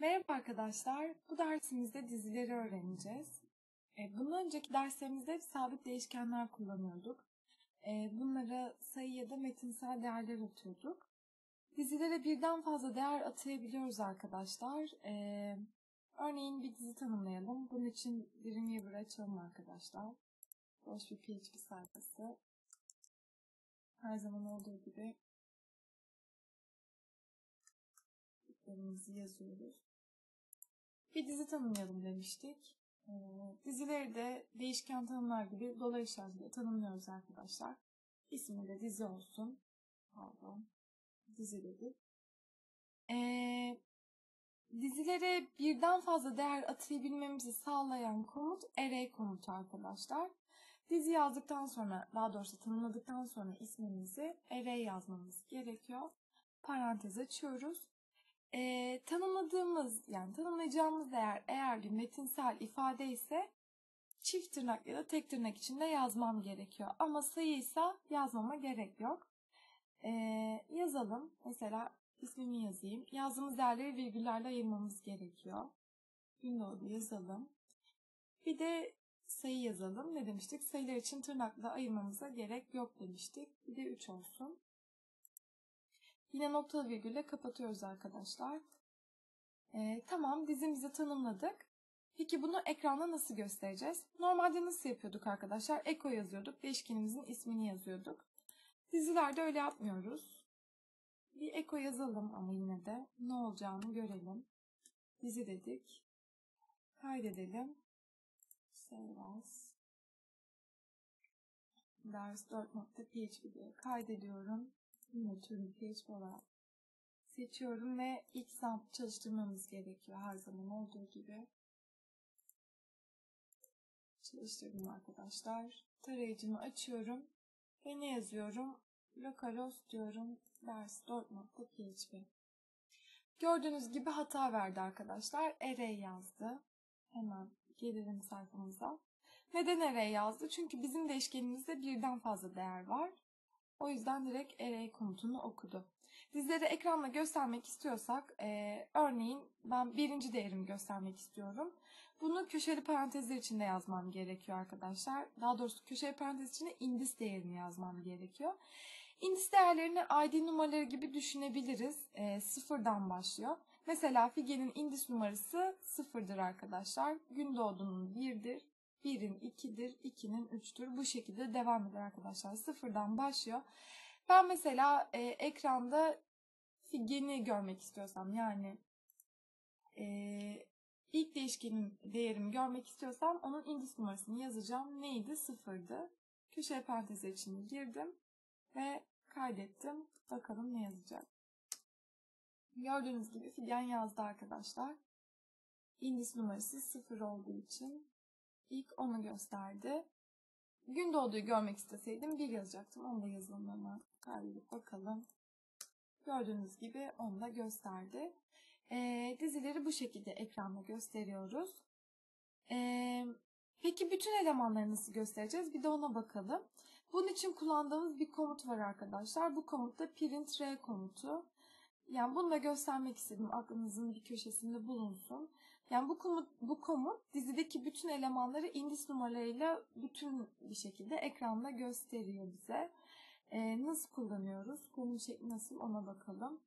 Merhaba arkadaşlar. Bu dersimizde dizileri öğreneceğiz. E, bundan önceki derslerimizde sabit değişkenler kullanıyorduk. E, bunlara sayı ya da metinsel değerler atıyorduk. Dizilere birden fazla değer atayabiliyoruz arkadaşlar. E, örneğin bir dizi tanımlayalım. Bunun için Dreamweaver açalım arkadaşlar. Boş bir PHP sayfası. Her zaman olduğu gibi yazıyoruz bir dizi tanımlayalım demiştik. Ee, dizileri de değişken tanımlar gibi dolayı işaretiyle tanımlıyoruz arkadaşlar. İsmi de dizi olsun. Pardon. Dizi dedik. Ee, dizilere birden fazla değer atayabilmemizi sağlayan komut array komutu arkadaşlar. Dizi yazdıktan sonra, daha doğrusu tanımladıktan sonra ismimizi array yazmamız gerekiyor. Parantez açıyoruz e, tanımladığımız yani tanımlayacağımız değer eğer bir metinsel ifade ise çift tırnak ya da tek tırnak içinde yazmam gerekiyor. Ama sayı ise yazmama gerek yok. E, yazalım. Mesela ismimi yazayım. Yazdığımız değerleri virgüllerle ayırmamız gerekiyor. Gündoğdu yazalım. Bir de sayı yazalım. Ne demiştik? Sayılar için tırnakla ayırmamıza gerek yok demiştik. Bir de 3 olsun. Yine noktalı virgülle kapatıyoruz arkadaşlar. Ee, tamam dizimizi tanımladık. Peki bunu ekranda nasıl göstereceğiz? Normalde nasıl yapıyorduk arkadaşlar? Eko yazıyorduk. Değişkenimizin ismini yazıyorduk. Dizilerde öyle yapmıyoruz. Bir eko yazalım ama yine de ne olacağını görelim. Dizi dedik. Kaydedelim. As. Ders 4.php diye kaydediyorum. Türünü PHP olarak seçiyorum ve ilk stamp çalıştırmamız gerekiyor her zaman olduğu gibi. Çalıştırdım arkadaşlar. Tarayıcımı açıyorum ve ne yazıyorum? Localhost diyorum. Ders 4.php. Gördüğünüz gibi hata verdi arkadaşlar. Array yazdı. Hemen gelelim sayfamıza. Neden array yazdı? Çünkü bizim değişkenimizde birden fazla değer var. O yüzden direkt array komutunu okudu. Dizleri ekranla göstermek istiyorsak, e, örneğin ben birinci değerimi göstermek istiyorum. Bunu köşeli parantezler içinde yazmam gerekiyor arkadaşlar. Daha doğrusu köşeli parantez içinde indis değerini yazmam gerekiyor. İndis değerlerini ID numaraları gibi düşünebiliriz. E, sıfırdan başlıyor. Mesela Fige'nin indis numarası sıfırdır arkadaşlar. Gündoğdu'nun birdir. 1'in 2'dir, 2'nin 3'tür. Bu şekilde devam eder arkadaşlar. Sıfırdan başlıyor. Ben mesela e, ekranda figeni görmek istiyorsam yani e, ilk değişkenin değerimi görmek istiyorsam onun indis numarasını yazacağım. Neydi? Sıfırdı. Köşe parantezi içine girdim ve kaydettim. Bakalım ne yazacak. Gördüğünüz gibi figen yazdı arkadaşlar. İndis numarası sıfır olduğu için ilk onu gösterdi. Gün doğduğu görmek isteseydim bir yazacaktım. Onu da yazalım hemen. Kaydedip bakalım. Gördüğünüz gibi onu da gösterdi. Ee, dizileri bu şekilde ekranda gösteriyoruz. Ee, peki bütün elemanları nasıl göstereceğiz? Bir de ona bakalım. Bunun için kullandığımız bir komut var arkadaşlar. Bu komut da print r komutu. Yani bunu da göstermek istedim. Aklınızın bir köşesinde bulunsun. Yani bu komut, bu komut dizideki bütün elemanları indis numaralarıyla bütün bir şekilde ekranda gösteriyor bize. Ee, nasıl kullanıyoruz? Komut şekli nasıl ona bakalım.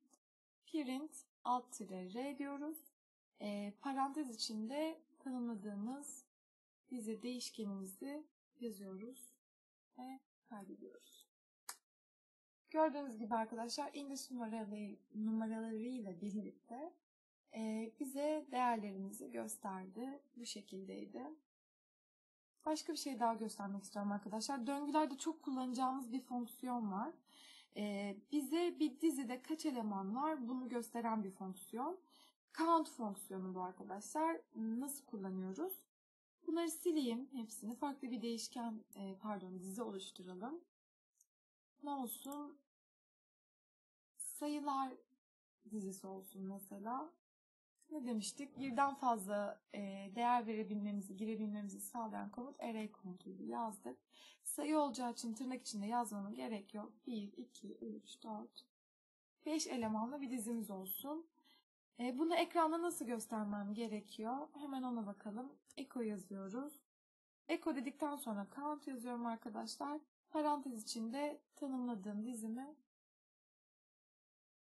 Print alt tire r diyoruz. Ee, parantez içinde tanımladığımız dizi değişkenimizi yazıyoruz ve kaydediyoruz. Gördüğünüz gibi arkadaşlar indis numaraları, numaralarıyla birlikte e, bize değerlerimizi gösterdi. Bu şekildeydi. Başka bir şey daha göstermek istiyorum arkadaşlar. Döngülerde çok kullanacağımız bir fonksiyon var. E, bize bir dizide kaç eleman var bunu gösteren bir fonksiyon. Count fonksiyonu bu arkadaşlar. Nasıl kullanıyoruz? Bunları sileyim hepsini. Farklı bir değişken, e, pardon dizi oluşturalım. Ne olsun? sayılar dizisi olsun mesela. Ne demiştik? Birden fazla e, değer verebilmemizi, girebilmemizi sağlayan komut array komutuydu. Yazdık. Sayı olacağı için tırnak içinde yazmama gerek yok. 1, 2, 3, 4, 5 elemanlı bir dizimiz olsun. E, bunu ekranda nasıl göstermem gerekiyor? Hemen ona bakalım. Echo yazıyoruz. Echo dedikten sonra count yazıyorum arkadaşlar. Parantez içinde tanımladığım dizimi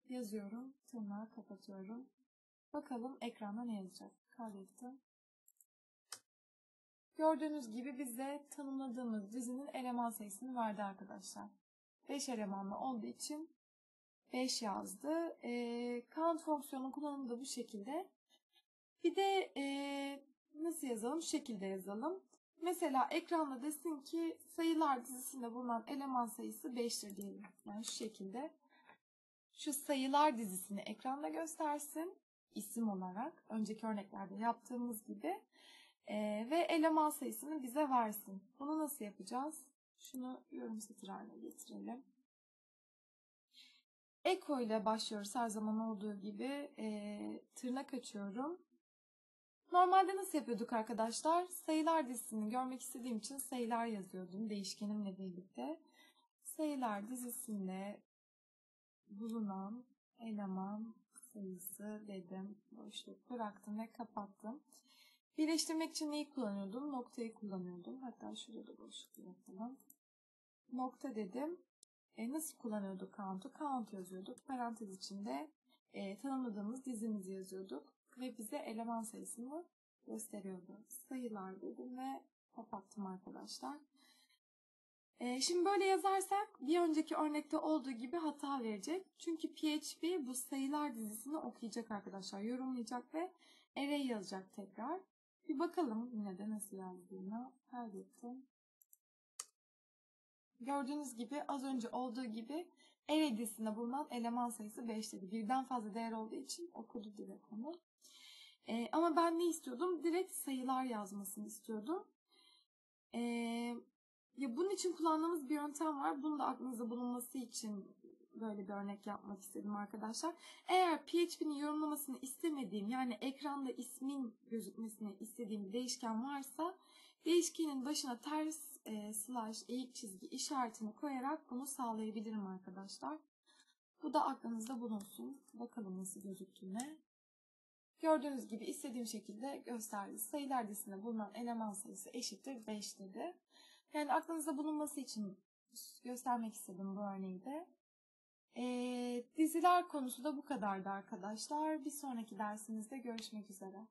yazıyorum. Tırnağı kapatıyorum. Bakalım ekranda ne yazacak? Kaydettim. Gördüğünüz gibi bize tanımladığımız dizinin eleman sayısını verdi arkadaşlar. 5 elemanlı olduğu için 5 yazdı. E, count fonksiyonun kullanımı da bu şekilde. Bir de e, nasıl yazalım? Şu şekilde yazalım. Mesela ekranda desin ki sayılar dizisinde bulunan eleman sayısı 5'tir diyelim. Yani şu şekilde. Şu sayılar dizisini ekranda göstersin. İsim olarak. Önceki örneklerde yaptığımız gibi. Ee, ve eleman sayısını bize versin. Bunu nasıl yapacağız? Şunu yorum satır haline getirelim. Eko ile başlıyoruz her zaman olduğu gibi. E, tırnak açıyorum. Normalde nasıl yapıyorduk arkadaşlar? Sayılar dizisini görmek istediğim için sayılar yazıyordum değişkenimle birlikte. Sayılar dizisinde bulunan eleman sayısı dedim. Boşluk bıraktım ve kapattım. Birleştirmek için neyi kullanıyordum? Noktayı kullanıyordum. Hatta şurada da boşluk bırakalım. Nokta dedim. E, nasıl kullanıyorduk count'u? Count yazıyorduk. Parantez içinde e, tanımladığımız dizimizi yazıyorduk. Ve bize eleman sayısını gösteriyordu. Sayılar dedim ve kapattım arkadaşlar. E, şimdi böyle yazarsak bir önceki örnekte olduğu gibi hata verecek. Çünkü PHP bu sayılar dizisini okuyacak arkadaşlar. Yorumlayacak ve array yazacak tekrar. Bir bakalım yine de nasıl yazdığını. Kaydettim. Gördüğünüz gibi az önce olduğu gibi array dizisinde bulunan eleman sayısı 5 dedi. Birden fazla değer olduğu için okudu direkt onu. Ee, ama ben ne istiyordum? Direkt sayılar yazmasını istiyordum. Ee, ya bunun için kullandığımız bir yöntem var. Bunun da aklınızda bulunması için böyle bir örnek yapmak istedim arkadaşlar. Eğer PHP'nin yorumlamasını istemediğim yani ekranda ismin gözükmesini istediğim bir değişken varsa değişkenin başına ters e, slash eğik çizgi işaretini koyarak bunu sağlayabilirim arkadaşlar. Bu da aklınızda bulunsun. Bakalım nasıl gözüktüğüne. Gördüğünüz gibi istediğim şekilde gösterdi. Sayılar dizisinde bulunan eleman sayısı eşittir 5 dedi. Yani aklınızda bulunması için göstermek istedim bu örneği de. Ee, diziler konusu da bu kadardı arkadaşlar. Bir sonraki dersimizde görüşmek üzere.